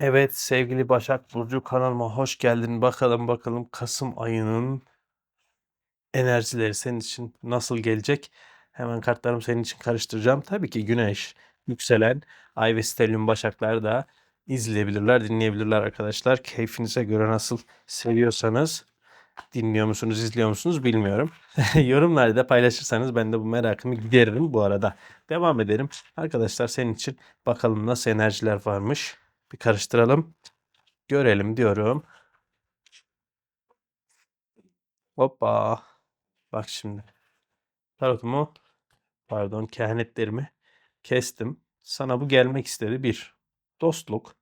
Evet sevgili Başak Burcu kanalıma hoş geldin. Bakalım bakalım Kasım ayının enerjileri senin için nasıl gelecek? Hemen kartlarımı senin için karıştıracağım. Tabii ki Güneş, Yükselen, Ay ve Stellium Başaklar da izleyebilirler, dinleyebilirler arkadaşlar. Keyfinize göre nasıl seviyorsanız dinliyor musunuz, izliyor musunuz bilmiyorum. Yorumlarda da paylaşırsanız ben de bu merakımı gideririm bu arada. Devam edelim. Arkadaşlar senin için bakalım nasıl enerjiler varmış. Bir karıştıralım. Görelim diyorum. Hoppa. Bak şimdi. Tarotumu pardon kehanetlerimi kestim. Sana bu gelmek istedi. Bir. Dostluk.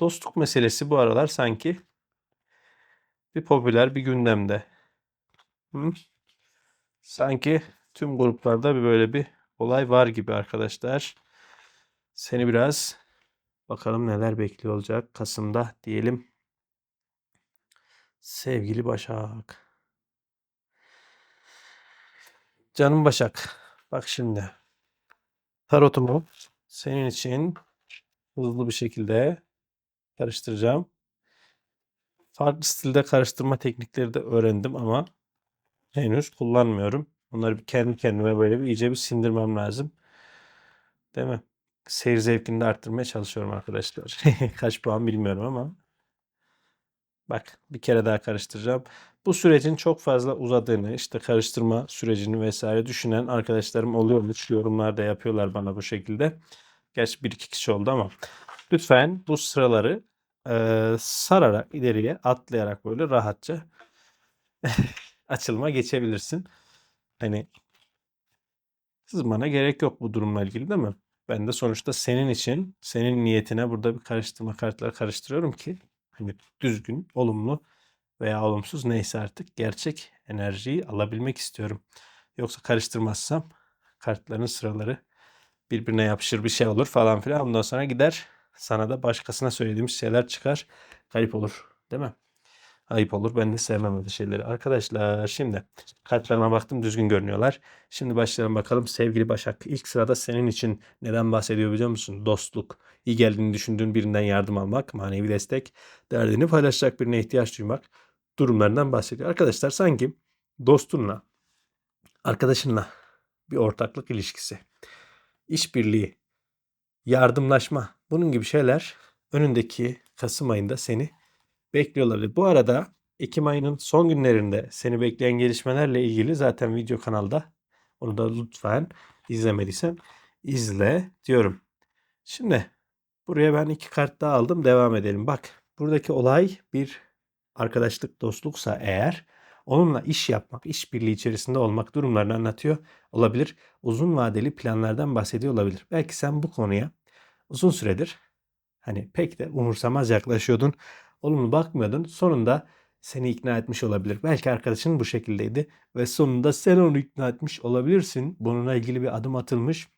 Dostluk meselesi bu aralar sanki bir popüler bir gündemde. Hı? Sanki tüm gruplarda bir böyle bir olay var gibi arkadaşlar. Seni biraz bakalım neler bekliyor olacak Kasım'da diyelim. Sevgili Başak. Canım Başak. Bak şimdi. Tarotumu senin için hızlı bir şekilde karıştıracağım. Farklı stilde karıştırma teknikleri de öğrendim ama henüz kullanmıyorum. Bunları bir kendi kendime böyle bir iyice bir sindirmem lazım. Değil mi? Seyir zevkini de arttırmaya çalışıyorum arkadaşlar. Kaç puan bilmiyorum ama. Bak bir kere daha karıştıracağım. Bu sürecin çok fazla uzadığını, işte karıştırma sürecini vesaire düşünen arkadaşlarım oluyormuş. Yorumlarda yapıyorlar bana bu şekilde. Gerçi bir iki kişi oldu ama. Lütfen bu sıraları e, sararak ileriye atlayarak böyle rahatça açılıma geçebilirsin. Hani sızmana gerek yok bu durumla ilgili değil mi? Ben de sonuçta senin için, senin niyetine burada bir karıştırma kartları karıştırıyorum ki hani düzgün, olumlu veya olumsuz neyse artık gerçek enerjiyi alabilmek istiyorum. Yoksa karıştırmazsam kartların sıraları birbirine yapışır bir şey olur falan filan. Ondan sonra gider sana da başkasına söylediğimiz şeyler çıkar. Garip olur değil mi? Ayıp olur. Ben de sevmem öyle şeyleri. Arkadaşlar şimdi kartlarıma baktım düzgün görünüyorlar. Şimdi başlayalım bakalım. Sevgili Başak ilk sırada senin için neden bahsediyor biliyor musun? Dostluk. İyi geldiğini düşündüğün birinden yardım almak, manevi destek, derdini paylaşacak birine ihtiyaç duymak durumlarından bahsediyor. Arkadaşlar sanki dostunla, arkadaşınla bir ortaklık ilişkisi, işbirliği, yardımlaşma bunun gibi şeyler önündeki Kasım ayında seni bekliyor olabilir. Bu arada Ekim ayının son günlerinde seni bekleyen gelişmelerle ilgili zaten video kanalda. Onu da lütfen izlemediysen izle diyorum. Şimdi buraya ben iki kart daha aldım. Devam edelim. Bak buradaki olay bir arkadaşlık dostluksa eğer onunla iş yapmak, işbirliği içerisinde olmak durumlarını anlatıyor olabilir. Uzun vadeli planlardan bahsediyor olabilir. Belki sen bu konuya uzun süredir hani pek de umursamaz yaklaşıyordun. Olumlu bakmıyordun. Sonunda seni ikna etmiş olabilir. Belki arkadaşın bu şekildeydi ve sonunda sen onu ikna etmiş olabilirsin. Bununla ilgili bir adım atılmış.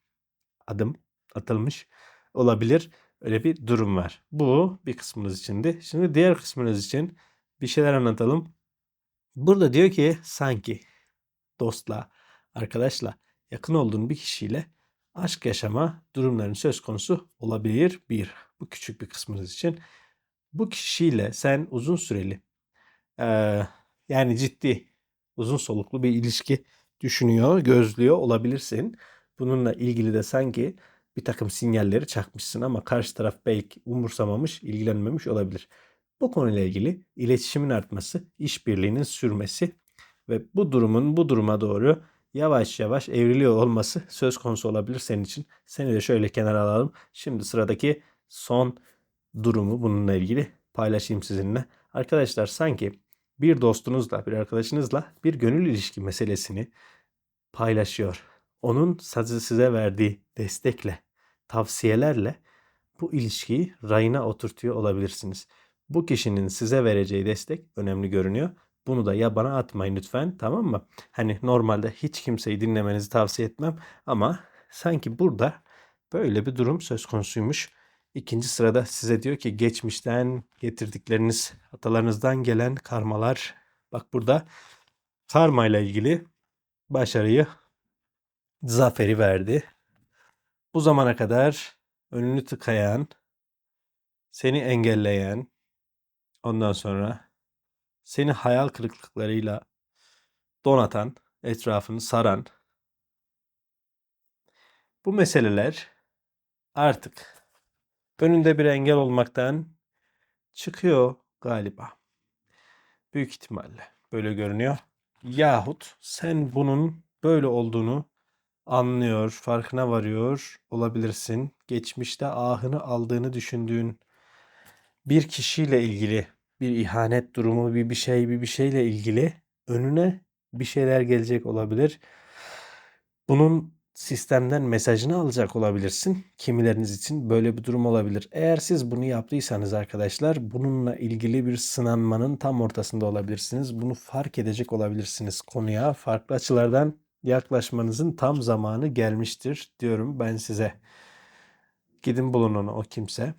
Adım atılmış olabilir. Öyle bir durum var. Bu bir kısmınız içindi. Şimdi diğer kısmınız için bir şeyler anlatalım. Burada diyor ki sanki dostla, arkadaşla, yakın olduğun bir kişiyle aşk yaşama durumların söz konusu olabilir. Bir, bu küçük bir kısmınız için. Bu kişiyle sen uzun süreli eee, yani ciddi, uzun soluklu bir ilişki düşünüyor, gözlüyor olabilirsin. Bununla ilgili de sanki bir takım sinyalleri çakmışsın ama karşı taraf belki umursamamış, ilgilenmemiş olabilir. Bu konuyla ilgili iletişimin artması, işbirliğinin sürmesi ve bu durumun bu duruma doğru yavaş yavaş evriliyor olması söz konusu olabilir senin için. Seni de şöyle kenara alalım. Şimdi sıradaki son durumu bununla ilgili paylaşayım sizinle. Arkadaşlar sanki bir dostunuzla, bir arkadaşınızla bir gönül ilişki meselesini paylaşıyor. Onun size verdiği destekle, tavsiyelerle bu ilişkiyi rayına oturtuyor olabilirsiniz. Bu kişinin size vereceği destek önemli görünüyor. Bunu da yabana atmayın lütfen tamam mı? Hani normalde hiç kimseyi dinlemenizi tavsiye etmem ama sanki burada böyle bir durum söz konusuymuş. İkinci sırada size diyor ki geçmişten getirdikleriniz, atalarınızdan gelen karmalar. Bak burada karma ile ilgili başarıyı, zaferi verdi. Bu zamana kadar önünü tıkayan, seni engelleyen, ondan sonra seni hayal kırıklıklarıyla donatan, etrafını saran bu meseleler artık önünde bir engel olmaktan çıkıyor galiba. Büyük ihtimalle böyle görünüyor. Yahut sen bunun böyle olduğunu anlıyor, farkına varıyor olabilirsin. Geçmişte ahını aldığını düşündüğün bir kişiyle ilgili bir ihanet durumu, bir bir şey, bir bir şeyle ilgili önüne bir şeyler gelecek olabilir. Bunun sistemden mesajını alacak olabilirsin. Kimileriniz için böyle bir durum olabilir. Eğer siz bunu yaptıysanız arkadaşlar bununla ilgili bir sınanmanın tam ortasında olabilirsiniz. Bunu fark edecek olabilirsiniz konuya. Farklı açılardan yaklaşmanızın tam zamanı gelmiştir diyorum ben size. Gidin bulun onu o kimse.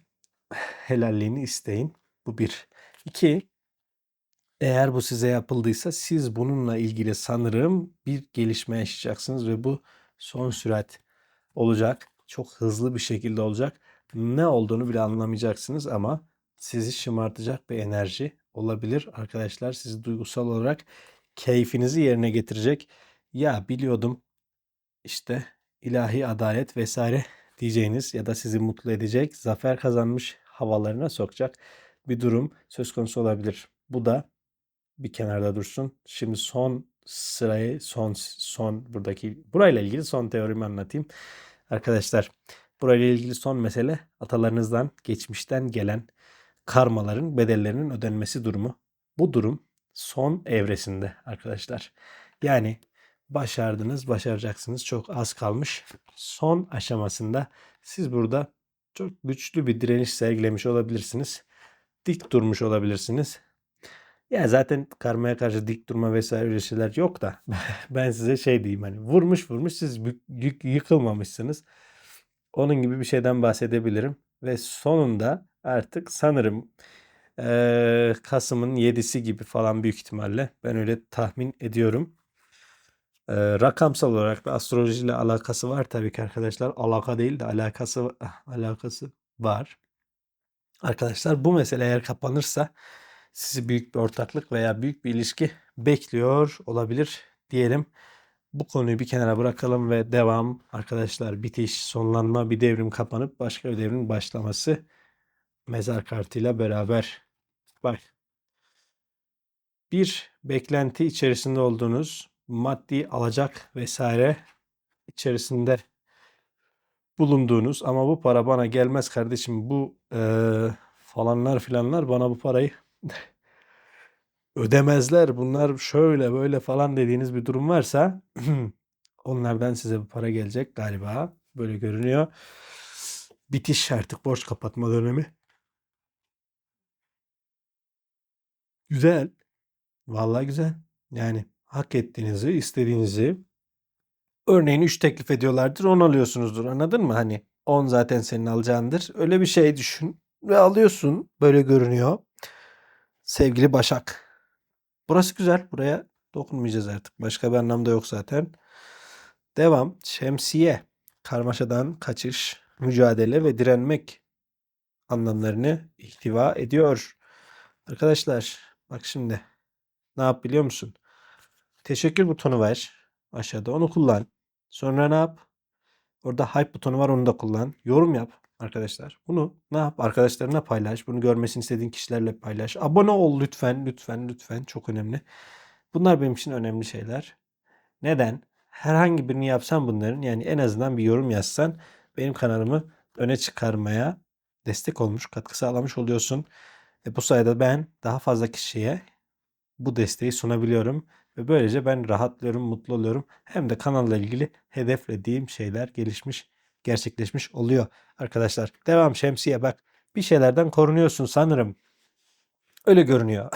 Helalliğini isteyin. Bu bir. İki, eğer bu size yapıldıysa siz bununla ilgili sanırım bir gelişme yaşayacaksınız ve bu son sürat olacak. Çok hızlı bir şekilde olacak. Ne olduğunu bile anlamayacaksınız ama sizi şımartacak bir enerji olabilir. Arkadaşlar sizi duygusal olarak keyfinizi yerine getirecek. Ya biliyordum işte ilahi adalet vesaire diyeceğiniz ya da sizi mutlu edecek, zafer kazanmış havalarına sokacak bir durum söz konusu olabilir. Bu da bir kenarda dursun. Şimdi son sırayı son son buradaki burayla ilgili son teorimi anlatayım. Arkadaşlar burayla ilgili son mesele atalarınızdan geçmişten gelen karmaların bedellerinin ödenmesi durumu. Bu durum son evresinde arkadaşlar. Yani başardınız, başaracaksınız. Çok az kalmış. Son aşamasında siz burada çok güçlü bir direniş sergilemiş olabilirsiniz. Dik durmuş olabilirsiniz. Ya zaten karmaya karşı dik durma vesaire öyle şeyler yok da ben size şey diyeyim hani vurmuş vurmuş siz yık, yıkılmamışsınız. Onun gibi bir şeyden bahsedebilirim ve sonunda artık sanırım e, Kasım'ın 7'si gibi falan büyük ihtimalle ben öyle tahmin ediyorum. E, rakamsal olarak da astrolojiyle alakası var tabii ki arkadaşlar. Alaka değil de alakası alakası var. Arkadaşlar bu mesele eğer kapanırsa sizi büyük bir ortaklık veya büyük bir ilişki bekliyor olabilir diyelim. Bu konuyu bir kenara bırakalım ve devam arkadaşlar bitiş, sonlanma, bir devrim kapanıp başka bir devrin başlaması mezar kartıyla beraber. Bak. Bir beklenti içerisinde olduğunuz maddi alacak vesaire içerisinde bulunduğunuz ama bu para bana gelmez kardeşim bu e, falanlar filanlar bana bu parayı ödemezler bunlar şöyle böyle falan dediğiniz bir durum varsa onlardan size bu para gelecek galiba böyle görünüyor. Bitiş artık borç kapatma dönemi. Güzel. Vallahi güzel. Yani hak ettiğinizi, istediğinizi örneğin 3 teklif ediyorlardır 10 alıyorsunuzdur anladın mı? Hani 10 zaten senin alacağındır. Öyle bir şey düşün ve alıyorsun. Böyle görünüyor. Sevgili Başak. Burası güzel. Buraya dokunmayacağız artık. Başka bir anlamda yok zaten. Devam. Şemsiye. Karmaşadan kaçış, mücadele ve direnmek anlamlarını ihtiva ediyor. Arkadaşlar bak şimdi ne yap biliyor musun? Teşekkür butonu var. Aşağıda onu kullan. Sonra ne yap? Orada hype butonu var onu da kullan. Yorum yap arkadaşlar. Bunu ne yap? Arkadaşlarına paylaş. Bunu görmesini istediğin kişilerle paylaş. Abone ol lütfen, lütfen, lütfen. Çok önemli. Bunlar benim için önemli şeyler. Neden? Herhangi birini yapsan bunların yani en azından bir yorum yazsan benim kanalımı öne çıkarmaya destek olmuş, katkı sağlamış oluyorsun. Ve bu sayede ben daha fazla kişiye bu desteği sunabiliyorum. Ve böylece ben rahatlıyorum, mutlu oluyorum. Hem de kanalla ilgili hedeflediğim şeyler gelişmiş, gerçekleşmiş oluyor arkadaşlar. Devam şemsiye bak. Bir şeylerden korunuyorsun sanırım. Öyle görünüyor.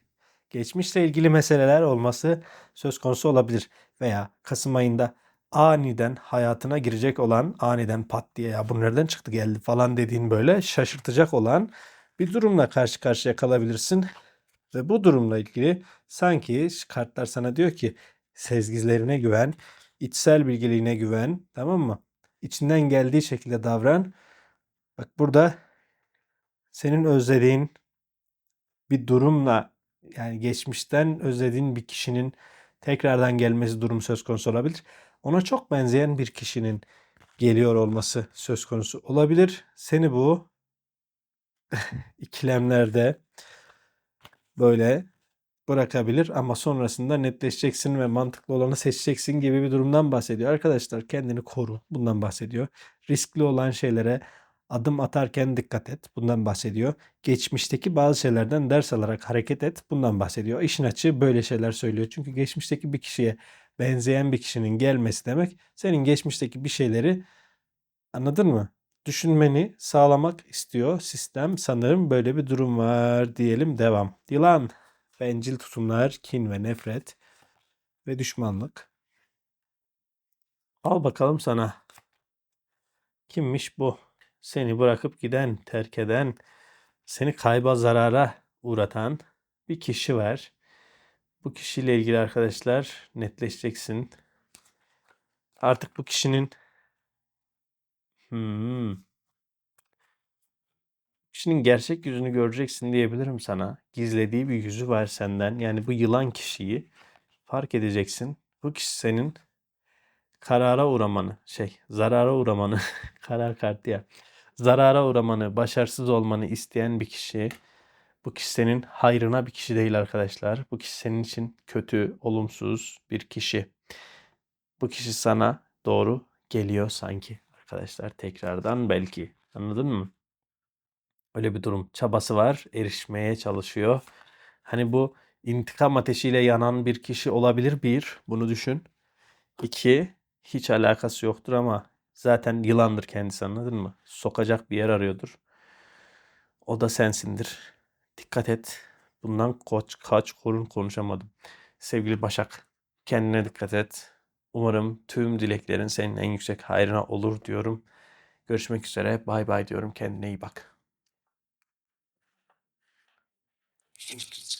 Geçmişle ilgili meseleler olması söz konusu olabilir. Veya Kasım ayında aniden hayatına girecek olan, aniden pat diye ya bu nereden çıktı geldi falan dediğin böyle şaşırtacak olan bir durumla karşı karşıya kalabilirsin. Ve bu durumla ilgili sanki kartlar sana diyor ki sezgilerine güven, içsel bilgiliğine güven, tamam mı? İçinden geldiği şekilde davran. Bak burada senin özlediğin bir durumla yani geçmişten özlediğin bir kişinin tekrardan gelmesi durum söz konusu olabilir. Ona çok benzeyen bir kişinin geliyor olması söz konusu olabilir. Seni bu ikilemlerde böyle bırakabilir ama sonrasında netleşeceksin ve mantıklı olanı seçeceksin gibi bir durumdan bahsediyor. Arkadaşlar kendini koru. Bundan bahsediyor. Riskli olan şeylere adım atarken dikkat et. Bundan bahsediyor. Geçmişteki bazı şeylerden ders alarak hareket et. Bundan bahsediyor. İşin açığı böyle şeyler söylüyor. Çünkü geçmişteki bir kişiye benzeyen bir kişinin gelmesi demek senin geçmişteki bir şeyleri anladın mı? Düşünmeni sağlamak istiyor sistem. Sanırım böyle bir durum var diyelim devam. Yılan, bencil tutumlar, kin ve nefret ve düşmanlık. Al bakalım sana. Kimmiş bu? Seni bırakıp giden, terk eden, seni kayba zarara uğratan bir kişi var. Bu kişiyle ilgili arkadaşlar netleşeceksin. Artık bu kişinin hmm, kişinin gerçek yüzünü göreceksin diyebilirim sana. Gizlediği bir yüzü var senden. Yani bu yılan kişiyi fark edeceksin. Bu kişi senin karara uğramanı, şey, zarara uğramanı, karar kartı ya. Zarara uğramanı, başarısız olmanı isteyen bir kişi. Bu kişi senin hayrına bir kişi değil arkadaşlar. Bu kişi senin için kötü, olumsuz bir kişi. Bu kişi sana doğru geliyor sanki arkadaşlar tekrardan belki. Anladın mı? Öyle bir durum. Çabası var, erişmeye çalışıyor. Hani bu intikam ateşiyle yanan bir kişi olabilir bir. Bunu düşün. İki, hiç alakası yoktur ama zaten yılandır kendisi anladın mı? Sokacak bir yer arıyordur. O da sensindir. Dikkat et. Bundan koç, kaç, korun konuşamadım. Sevgili Başak, kendine dikkat et. Umarım tüm dileklerin senin en yüksek hayrına olur diyorum. Görüşmek üzere. Bay bay diyorum. Kendine iyi bak. Thank you.